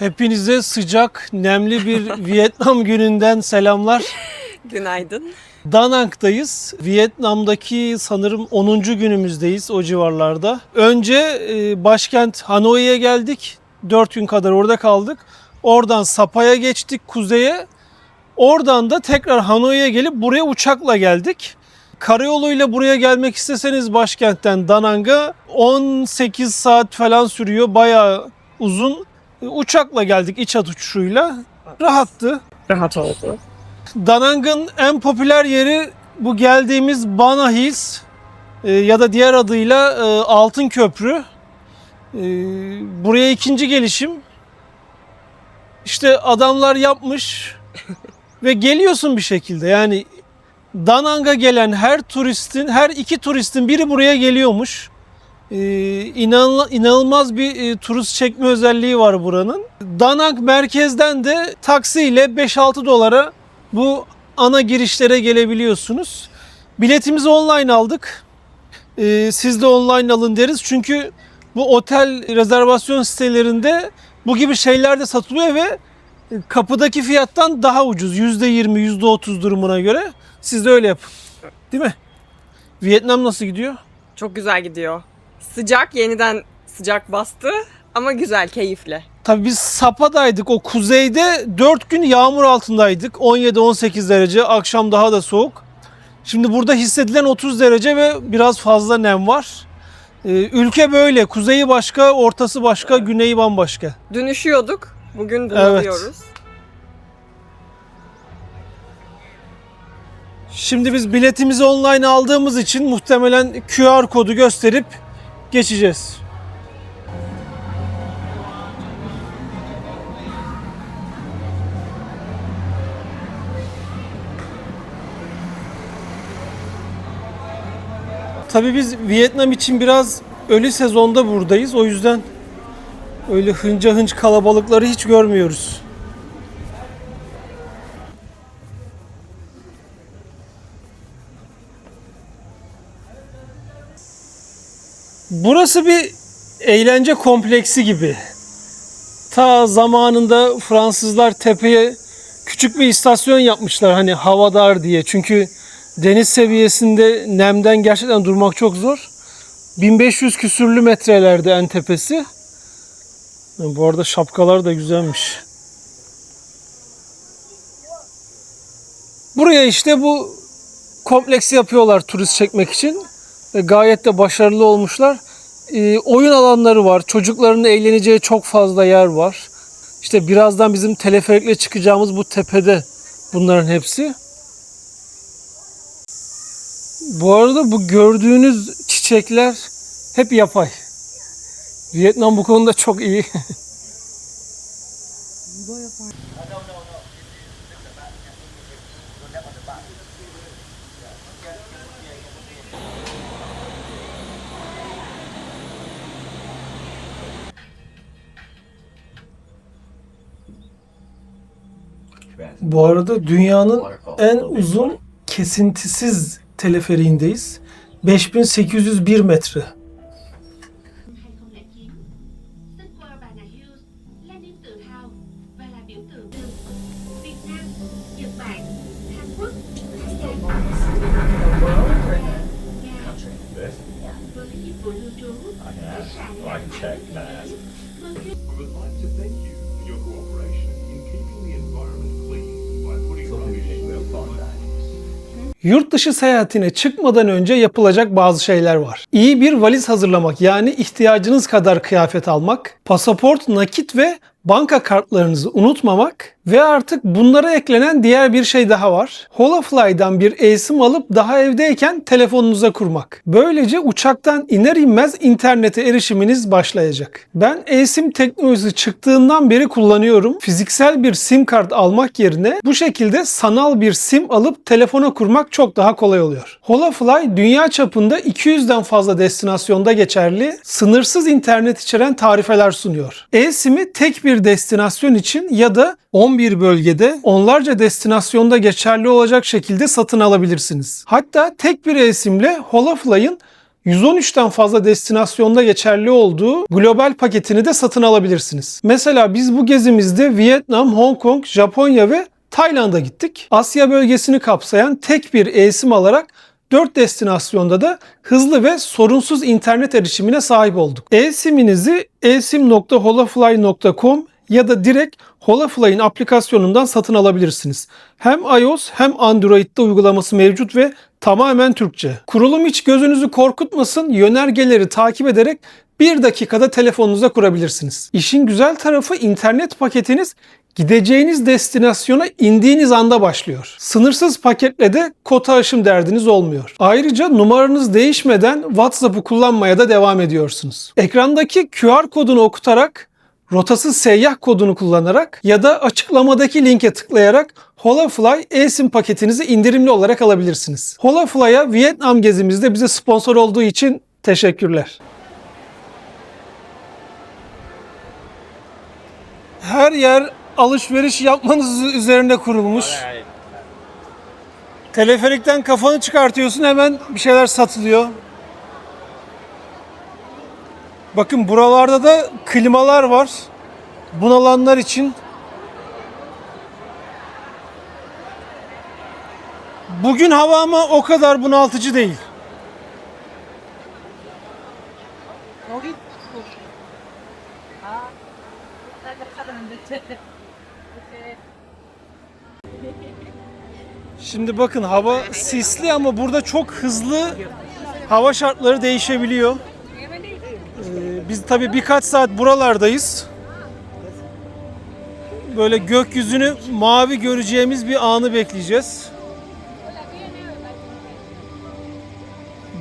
Hepinize sıcak, nemli bir Vietnam gününden selamlar. Günaydın. Da Nang'dayız. Vietnam'daki sanırım 10. günümüzdeyiz o civarlarda. Önce e, başkent Hanoi'ye geldik. 4 gün kadar orada kaldık. Oradan Sapa'ya geçtik kuzeye. Oradan da tekrar Hanoi'ye gelip buraya uçakla geldik. Karayoluyla buraya gelmek isteseniz başkentten Da Nang'a 18 saat falan sürüyor. Bayağı uzun. E, Uçakla geldik iç hat uçuşuyla. Rahattı. Rahat oldu. Danang'ın en popüler yeri bu geldiğimiz Bana Hills e, ya da diğer adıyla e, Altın Köprü. E, buraya ikinci gelişim. İşte adamlar yapmış ve geliyorsun bir şekilde. Yani Danang'a gelen her turistin, her iki turistin biri buraya geliyormuş. Ee, inanıl- inanılmaz bir e, turist çekme özelliği var buranın. Danang merkezden de taksiyle 5-6 dolara bu ana girişlere gelebiliyorsunuz. Biletimizi online aldık. Ee, siz de online alın deriz. Çünkü bu otel rezervasyon sitelerinde bu gibi şeyler de satılıyor ve kapıdaki fiyattan daha ucuz. %20, %30 durumuna göre. Siz de öyle yapın. Değil mi? Vietnam nasıl gidiyor? Çok güzel gidiyor. Sıcak, yeniden sıcak bastı ama güzel, keyifli. Tabii biz Sapa'daydık. O kuzeyde 4 gün yağmur altındaydık. 17-18 derece. Akşam daha da soğuk. Şimdi burada hissedilen 30 derece ve biraz fazla nem var. Ee, ülke böyle. Kuzeyi başka, ortası başka, güneyi bambaşka. Dün üşüyorduk, bugün bunalıyoruz. Şimdi biz biletimizi online aldığımız için muhtemelen QR kodu gösterip geçeceğiz. Tabii biz Vietnam için biraz ölü sezonda buradayız. O yüzden öyle hınca hınç kalabalıkları hiç görmüyoruz. Burası bir eğlence kompleksi gibi. Ta zamanında Fransızlar tepeye küçük bir istasyon yapmışlar hani havadar diye. Çünkü deniz seviyesinde nemden gerçekten durmak çok zor. 1500 küsürlü metrelerde en tepesi. Bu arada şapkalar da güzelmiş. Buraya işte bu kompleksi yapıyorlar turist çekmek için. Ve gayet de başarılı olmuşlar. Ee, oyun alanları var. Çocukların eğleneceği çok fazla yer var. İşte birazdan bizim teleferikle çıkacağımız bu tepede bunların hepsi. Bu arada bu gördüğünüz çiçekler hep yapay. Vietnam bu konuda çok iyi. arada dünyanın en uzun kesintisiz teleferiğindeyiz. 5801 metre. Yurt dışı seyahatine çıkmadan önce yapılacak bazı şeyler var. İyi bir valiz hazırlamak yani ihtiyacınız kadar kıyafet almak, pasaport, nakit ve banka kartlarınızı unutmamak ve artık bunlara eklenen diğer bir şey daha var. Holafly'dan bir eSIM alıp daha evdeyken telefonunuza kurmak. Böylece uçaktan iner inmez internete erişiminiz başlayacak. Ben eSIM teknolojisi çıktığından beri kullanıyorum. Fiziksel bir SIM kart almak yerine bu şekilde sanal bir SIM alıp telefona kurmak çok daha kolay oluyor. Holafly dünya çapında 200'den fazla destinasyonda geçerli, sınırsız internet içeren tarifeler sunuyor. E-SIM'i tek bir destinasyon için ya da 11 bölgede onlarca destinasyonda geçerli olacak şekilde satın alabilirsiniz. Hatta tek bir e-SIM'le Holafly'ın 113'ten fazla destinasyonda geçerli olduğu global paketini de satın alabilirsiniz. Mesela biz bu gezimizde Vietnam, Hong Kong, Japonya ve Tayland'a gittik. Asya bölgesini kapsayan tek bir eSIM alarak 4 destinasyonda da hızlı ve sorunsuz internet erişimine sahip olduk. eSIM'inizi esim.holafly.com ya da direkt Holafly'ın aplikasyonundan satın alabilirsiniz. Hem iOS hem Android'de uygulaması mevcut ve tamamen Türkçe. Kurulum hiç gözünüzü korkutmasın, yönergeleri takip ederek bir dakikada telefonunuza kurabilirsiniz. İşin güzel tarafı internet paketiniz gideceğiniz destinasyona indiğiniz anda başlıyor. Sınırsız paketle de kota aşım derdiniz olmuyor. Ayrıca numaranız değişmeden WhatsApp'ı kullanmaya da devam ediyorsunuz. Ekrandaki QR kodunu okutarak rotasız seyyah kodunu kullanarak ya da açıklamadaki linke tıklayarak Holafly eSIM paketinizi indirimli olarak alabilirsiniz. Holafly'a Vietnam gezimizde bize sponsor olduğu için teşekkürler. Her yer alışveriş yapmanız üzerine kurulmuş. Teleferikten kafanı çıkartıyorsun hemen bir şeyler satılıyor. Bakın buralarda da klimalar var. Bunalanlar için. Bugün hava ama o kadar bunaltıcı değil. Şimdi bakın hava sisli ama burada çok hızlı hava şartları değişebiliyor. Ee, biz tabii birkaç saat buralardayız. Böyle gökyüzünü mavi göreceğimiz bir anı bekleyeceğiz.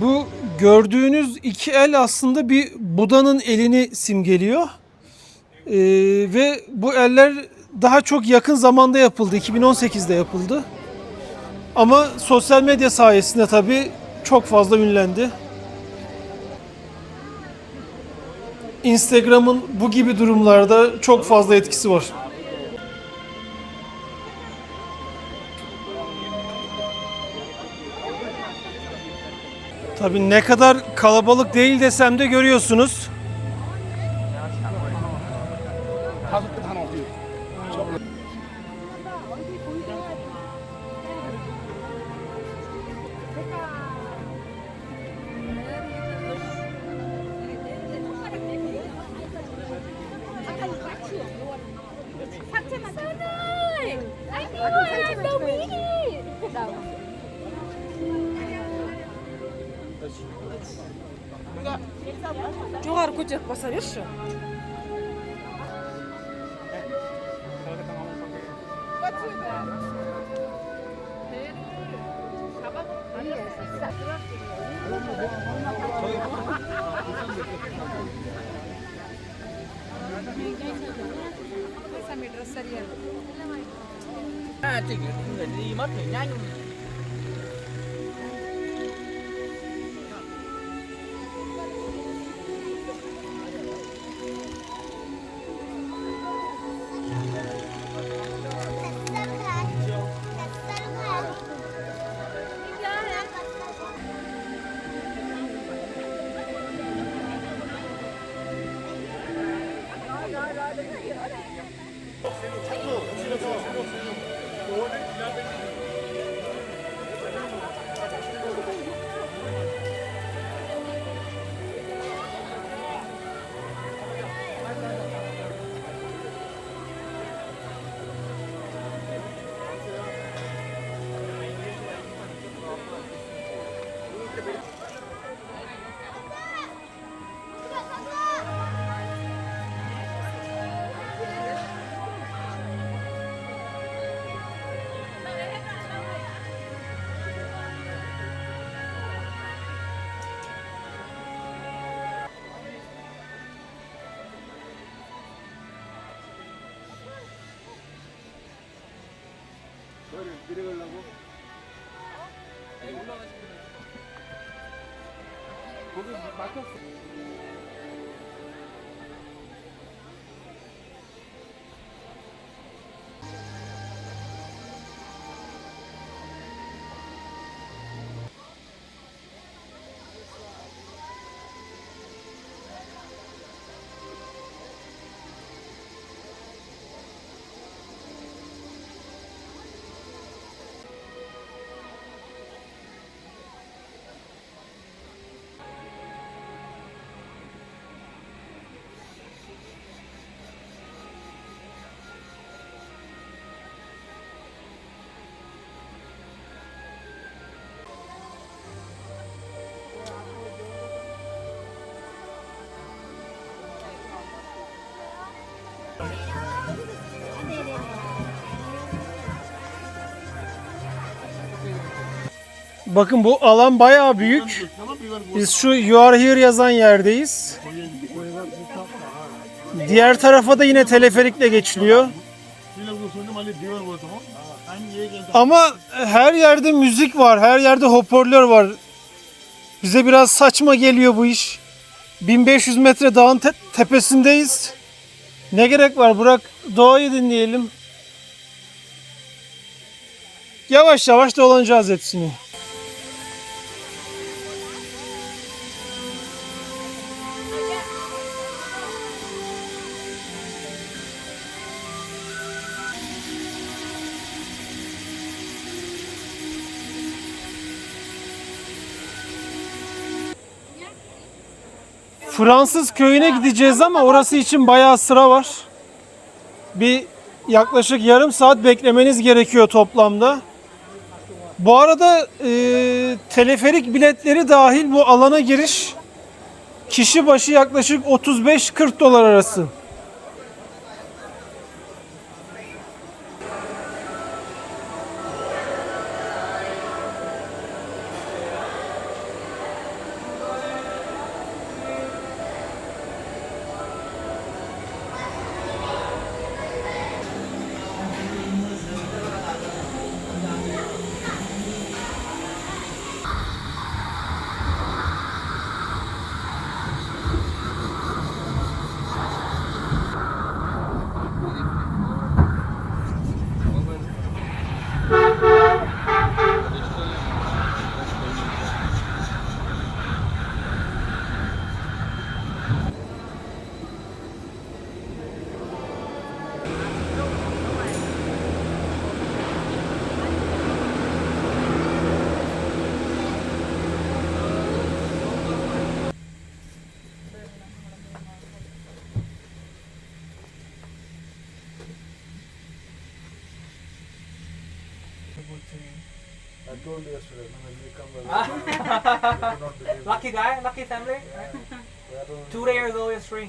Bu gördüğünüz iki el aslında bir Buda'nın elini simgeliyor. Ee, ve bu eller daha çok yakın zamanda yapıldı. 2018'de yapıldı. Ama sosyal medya sayesinde tabii çok fazla ünlendi. Instagram'ın bu gibi durumlarda çok fazla etkisi var. Tabii ne kadar kalabalık değil desem de görüyorsunuz. 아, 저기, 이 마트, 양이. 거를 내려가려고? 아니 어? 네, 올라가시면 거기 막혔어. Bakın bu alan bayağı büyük. Biz şu You Are Here yazan yerdeyiz. Diğer tarafa da yine teleferikle geçiliyor. Ama her yerde müzik var, her yerde hoparlör var. Bize biraz saçma geliyor bu iş. 1500 metre dağın te tepesindeyiz. Ne gerek var? Bırak doğayı dinleyelim. Yavaş yavaş dolanacağız hepsini. Fransız köyüne gideceğiz ama orası için bayağı sıra var. Bir yaklaşık yarım saat beklemeniz gerekiyor toplamda. Bu arada e, teleferik biletleri dahil bu alana giriş kişi başı yaklaşık 35-40 dolar arası. Lucky guy, lucky family. Two days always free.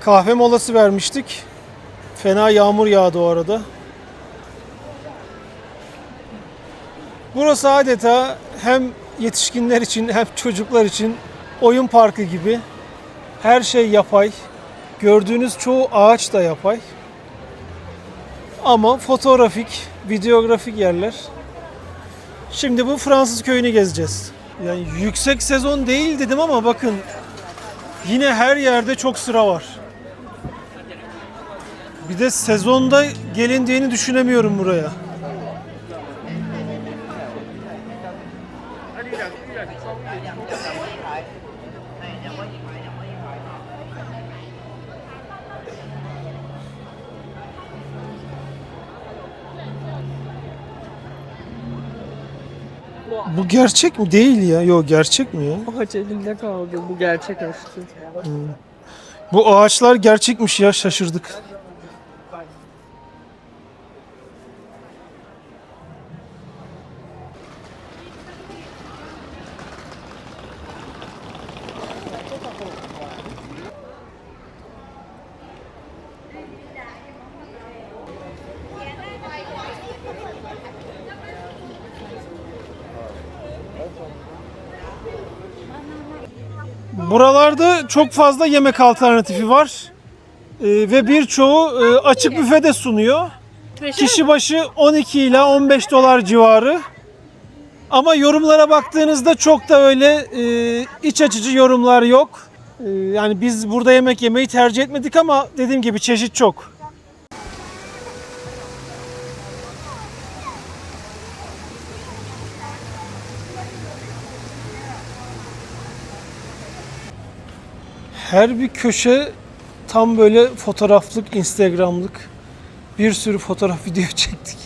Kahve molası vermiştik. Fena yağmur yağdı o arada. Burası adeta hem yetişkinler için hem çocuklar için oyun parkı gibi. Her şey yapay. Gördüğünüz çoğu ağaç da yapay. Ama fotoğrafik, videografik yerler. Şimdi bu Fransız köyünü gezeceğiz. Yani yüksek sezon değil dedim ama bakın yine her yerde çok sıra var. Bir de sezonda gelindiğini düşünemiyorum buraya. Bu gerçek mi? Değil ya. Yok gerçek mi ya? Ağaç elinde kaldı. Bu gerçek aşkı. Bu ağaçlar gerçekmiş ya şaşırdık. Buralarda çok fazla yemek alternatifi var. Ee, ve birçoğu e, açık büfede sunuyor. Kişi başı 12 ile 15 dolar civarı. Ama yorumlara baktığınızda çok da öyle e, iç açıcı yorumlar yok. E, yani biz burada yemek yemeyi tercih etmedik ama dediğim gibi çeşit çok. her bir köşe tam böyle fotoğraflık, Instagram'lık. Bir sürü fotoğraf video çektik.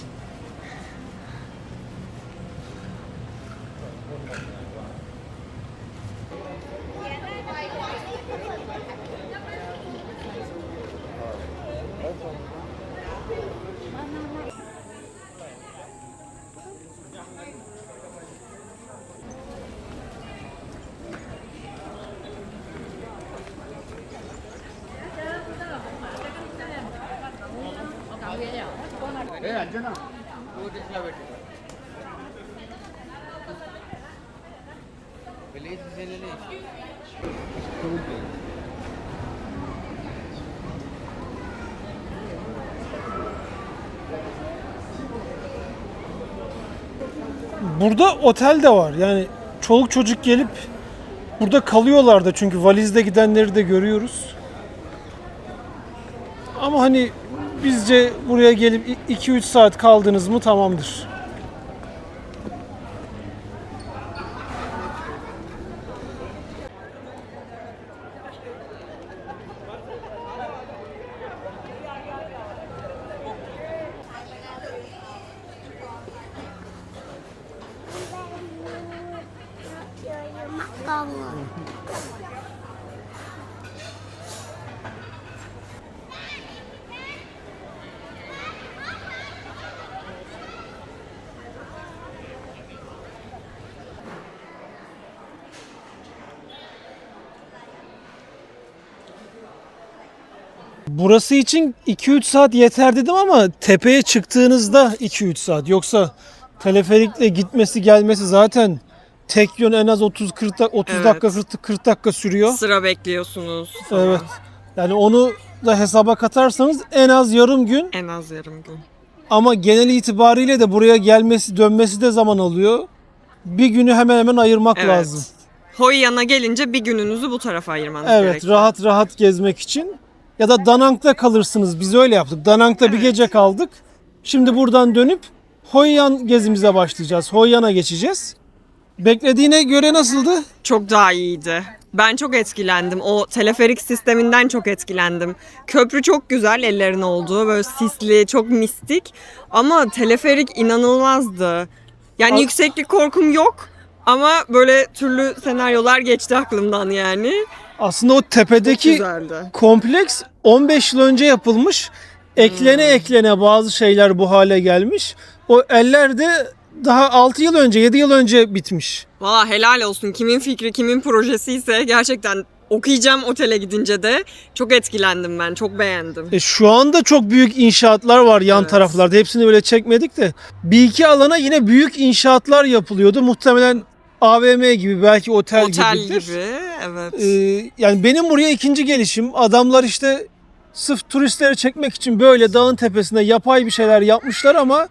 Burada otel de var. Yani çoluk çocuk gelip burada kalıyorlar da çünkü valizde gidenleri de görüyoruz. Ama hani bizce buraya gelip 2-3 saat kaldınız mı tamamdır. Burası için 2-3 saat yeter dedim ama tepeye çıktığınızda 2-3 saat. Yoksa teleferikle gitmesi gelmesi zaten tek yön en az 30 40 dak- 30 Evet. dakika 40, 40 dakika sürüyor. Sıra bekliyorsunuz. falan. Evet. Yani onu da hesaba katarsanız en az yarım gün En az yarım gün. ama genel itibariyle de buraya gelmesi dönmesi de zaman alıyor. Bir günü hemen hemen ayırmak Evet. lazım. Hoyan'a gelince bir gününüzü bu tarafa ayırmanız Evet, gerekiyor. rahat rahat gezmek için. Ya da Danang'da kalırsınız. Biz öyle yaptık. Danang'da bir gece kaldık. Şimdi buradan dönüp Hoyan gezimize başlayacağız. Hoyan'a geçeceğiz. Beklediğine göre nasıldı? Çok daha iyiydi. Ben çok etkilendim. O teleferik sisteminden çok etkilendim. Köprü çok güzel ellerin olduğu. Böyle sisli, çok mistik. Ama teleferik inanılmazdı. Yani Al- yükseklik korkum yok. Ama böyle türlü senaryolar geçti aklımdan yani. Aslında o tepedeki kompleks 15 yıl önce yapılmış. Eklene eklene bazı şeyler bu hale gelmiş. O eller de daha 6 yıl önce, 7 yıl önce bitmiş. Valla helal olsun. Kimin fikri, kimin projesi ise gerçekten okuyacağım otele gidince de çok etkilendim ben. Çok beğendim. E şu anda çok büyük inşaatlar var yan Evet. taraflarda. Hepsini böyle çekmedik de. Bir iki alana yine büyük inşaatlar yapılıyordu. Muhtemelen AVM gibi belki otel, Otel gibidir. gibi, evet. Ee, yani benim buraya ikinci gelişim. Adamlar işte sırf turistleri çekmek için böyle dağın tepesinde yapay bir şeyler yapmışlar ama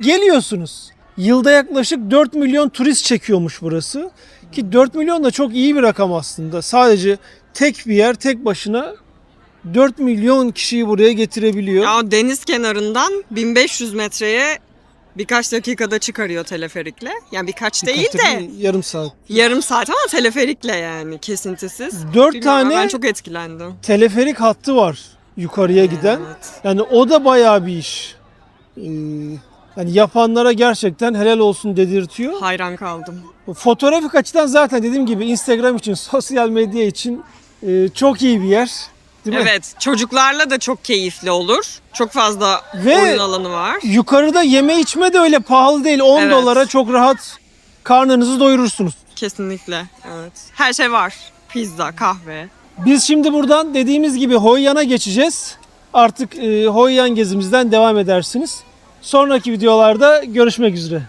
geliyorsunuz. Yılda yaklaşık 4 milyon turist çekiyormuş burası. Ki 4 milyon da çok iyi bir rakam aslında. Sadece tek bir yer tek başına 4 milyon kişiyi buraya getirebiliyor. Ya deniz kenarından 1500 metreye birkaç dakikada çıkarıyor teleferikle. Yani birkaç değil Birkaç de dakika, yarım saat. yarım saat ama teleferikle yani kesintisiz. Dört Bilmiyorum, tane ben çok etkilendim. teleferik hattı var yukarıya giden. Evet. Yani o da bayağı bir iş. Ee, yani yapanlara gerçekten helal olsun dedirtiyor. Hayran kaldım. Fotoğrafik açıdan zaten dediğim gibi Instagram için, sosyal medya için e, çok iyi bir yer. Değil mi? Evet, çocuklarla da çok keyifli olur. Çok fazla Ve- oyun alanı var. Yukarıda yeme içme de öyle pahalı değil. 10 Evet. dolara çok rahat karnınızı doyurursunuz. Kesinlikle. Evet. Her şey var. Pizza, kahve. Biz şimdi buradan dediğimiz gibi Hoyan'a geçeceğiz. Artık e, Hoyan gezimizden devam edersiniz. Sonraki videolarda görüşmek üzere.